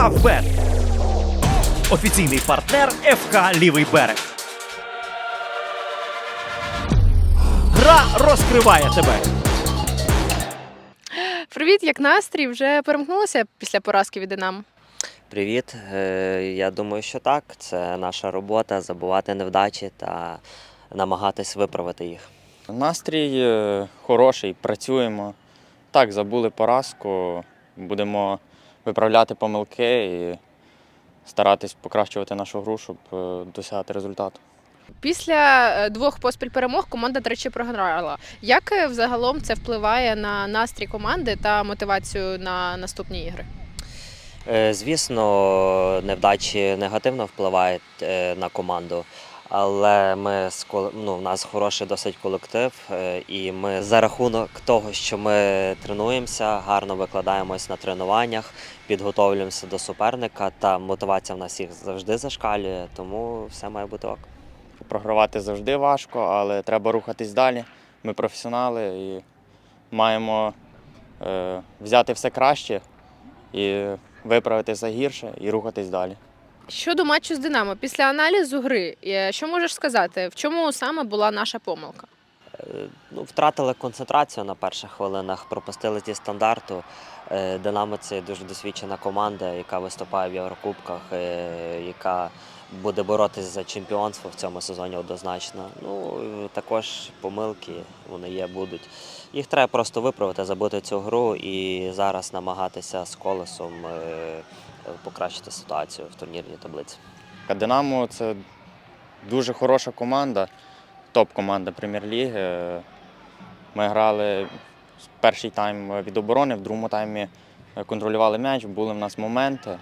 Фавбет. Офіційний партнер ФК Лівий берег. Гра розкриває тебе. Привіт, як настрій? Вже перемкнулося після поразки від Динамо? Привіт. Е, Я думаю, що так. Це наша робота забувати невдачі та намагатись виправити їх. Настрій е, хороший, працюємо. Так, забули поразку, будемо виправляти помилки і старатись покращувати нашу гру, щоб е, досягати результату. Після е, двох поспіль перемог команда тричі програла. Як е, взагалом це впливає на настрій команди та мотивацію на наступні ігри? Звісно, невдачі негативно впливають на команду, але ми ну, в нас хороший досить колектив, е, і ми за рахунок того, що ми тренуємося, гарно викладаємось на тренуваннях, підготовлюємося до суперника, та мотивація в нас їх завжди зашкалює, тому все має бути ок. Програвати завжди важко, але треба рухатись далі. Ми професіонали і маємо е, взяти все краще і виправити все гірше і рухатись далі. Щодо матчу з Динамо, після аналізу гри, е, що можеш сказати, в чому саме була наша помилка? Е, Ну, втратили концентрацію на перших хвилинах, пропустили зі стандарту. Е, Динамо це дуже досвідчена команда, яка виступає в Єврокубках, яка буде боротися за чемпіонство в цьому сезоні однозначно. Ну, також помилки вони є, будуть. Їх треба просто виправити, забути цю гру і зараз намагатися з колесом покращити ситуацію в турнірній таблиці. Динамо це дуже хороша команда, топ-команда прем'єр-ліги. Ми грали перший тайм від оборони, в другому таймі контролювали м'яч, були в нас моменти.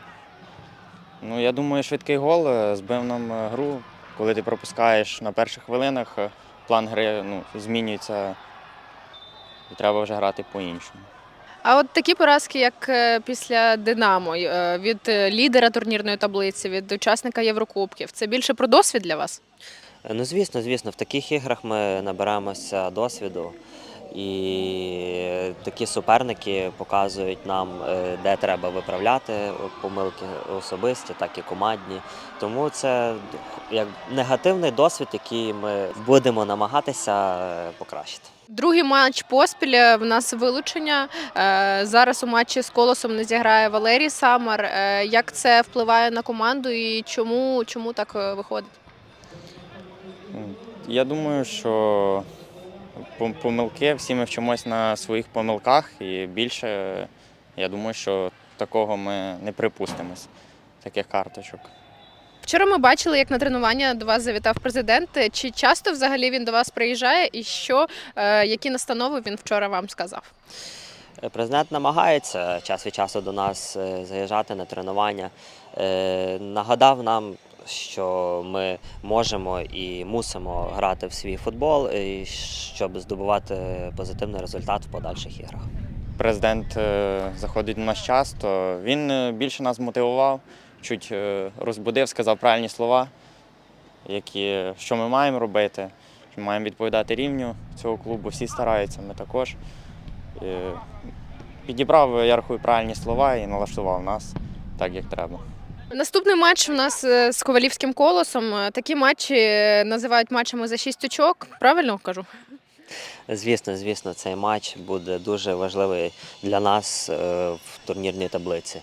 Ну, я думаю, швидкий гол е, збив нам е, гру. Коли ти пропускаєш на перших хвилинах, е, план гри ну, змінюється і треба вже грати по-іншому. А от такі поразки, як е, після Динамо, е, від е, лідера турнірної таблиці, від учасника Єврокубків, це більше про досвід для вас? Ну, звісно, звісно, в таких іграх ми набираємося досвіду, і такі суперники показують нам, де треба виправляти помилки особисті, так і командні. Тому це як негативний досвід, який ми будемо намагатися покращити. Другий матч поспіль е, в нас вилучення. Е, Зараз у матчі з колосом не зіграє Валерій Самар. Е, Як це впливає на команду і чому, чому так виходить? Я думаю, що помилки, всі ми вчимось на своїх помилках, і більше я думаю, що такого ми не припустимось, таких карточок. Вчора ми бачили, як на тренування до вас завітав президент. Чи часто взагалі він до вас приїжджає, і що, е, які настанови він вчора вам сказав? Е, Президент намагається час від часу до нас е, заїжджати на тренування. Е, Нагадав нам, що ми можемо і мусимо грати в свій футбол, і щоб здобувати позитивний результат в подальших іграх. Президент заходить до нас часто. Він більше нас мотивував, чуть е, розбудив, сказав правильні слова, які, що ми маємо робити, що маємо відповідати рівню цього клубу. Всі стараються, ми також. Підібрав, я рахую, правильні слова і налаштував нас так, як треба. Наступний матч у нас е, з ковалівським колосом. Е, Такі матчі називають матчами за шість очок. Правильно кажу? Звісно, звісно, цей матч буде дуже важливий для нас в турнірній таблиці.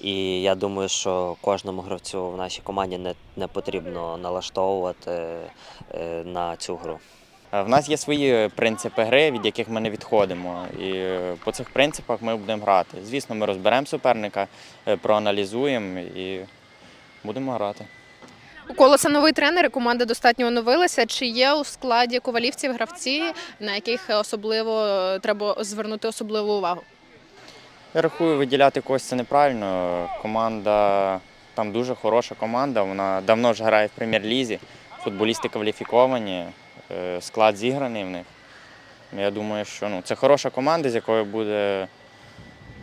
І я думаю, що кожному гравцю в нашій команді не, не потрібно налаштовувати е, на цю гру. Е, В нас є свої принципи гри, від яких ми не відходимо. І е, по цих принципах ми будемо грати. Звісно, ми розберемо суперника, проаналізуємо і будемо грати. У колоса новий тренер, і команда достатньо оновилася. Чи є у складі ковалівців гравці, на яких особливо треба звернути особливу увагу? Я рахую, виділяти когось це неправильно. Команда там дуже хороша команда. Вона давно ж грає в прем'єр-лізі. Футболісти кваліфіковані, е, склад зіграний в них. Я думаю, що ну, це хороша команда, з якою буде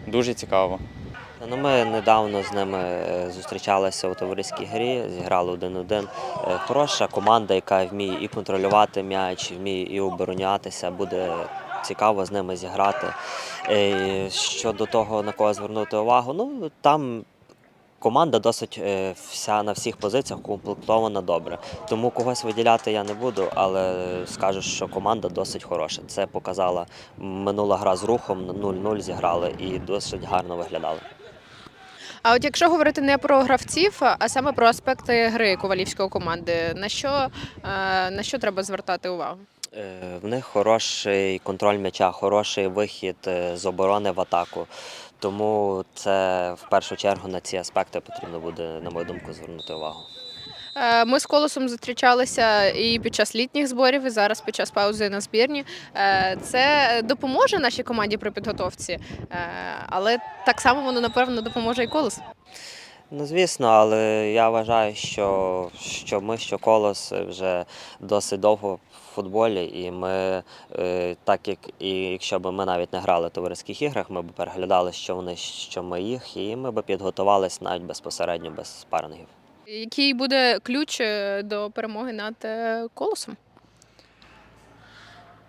дуже цікаво. Ну, ми недавно з ними е, зустрічалися у товариській грі, зіграли один-один. Е, Хороша команда, яка вміє і контролювати м'яч, вміє і оборонятися. Буде цікаво з ними зіграти. Е, Щодо того, на кого звернути увагу, ну там Команда досить е, вся на всіх позиціях укомплектована добре. Тому когось виділяти я не буду, але скажу, що команда досить хороша. Це показала минула гра з рухом 0-0 зіграли і досить гарно виглядали. А от якщо говорити не про гравців, а саме про аспекти гри ковалівської команди, на що, е, на що треба звертати увагу? Е, В них хороший контроль м'яча, хороший вихід е, з оборони в атаку. Тому це в першу чергу на ці аспекти потрібно буде, на мою думку, звернути увагу. Е, Ми з колосом зустрічалися і під час літніх зборів, і зараз під час паузи на збірні. Це допоможе нашій команді при підготовці, але так само воно напевно допоможе і колос. Ну, звісно, але я вважаю, що, що ми, що колос вже досить довго в футболі, і ми, е, так як і якщо б ми навіть не грали в товариських іграх, ми б переглядали, що вони, що ми їх, і ми б підготувалися навіть безпосередньо без спарингів. Який буде ключ е, до перемоги над е, колосом?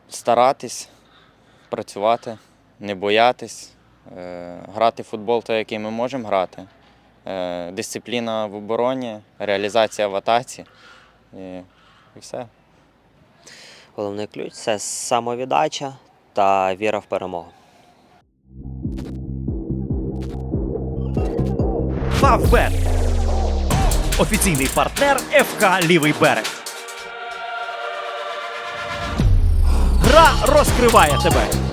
Старатись, працювати, не боятись, е, грати в футбол, той, який ми можемо грати. Е, Дисципліна в обороні, реалізація в атаці. І, і все. Головний ключ це самовіддача та віра в перемогу. Фавбет. Офіційний партнер ФК Лівий берег. Гра розкриває тебе.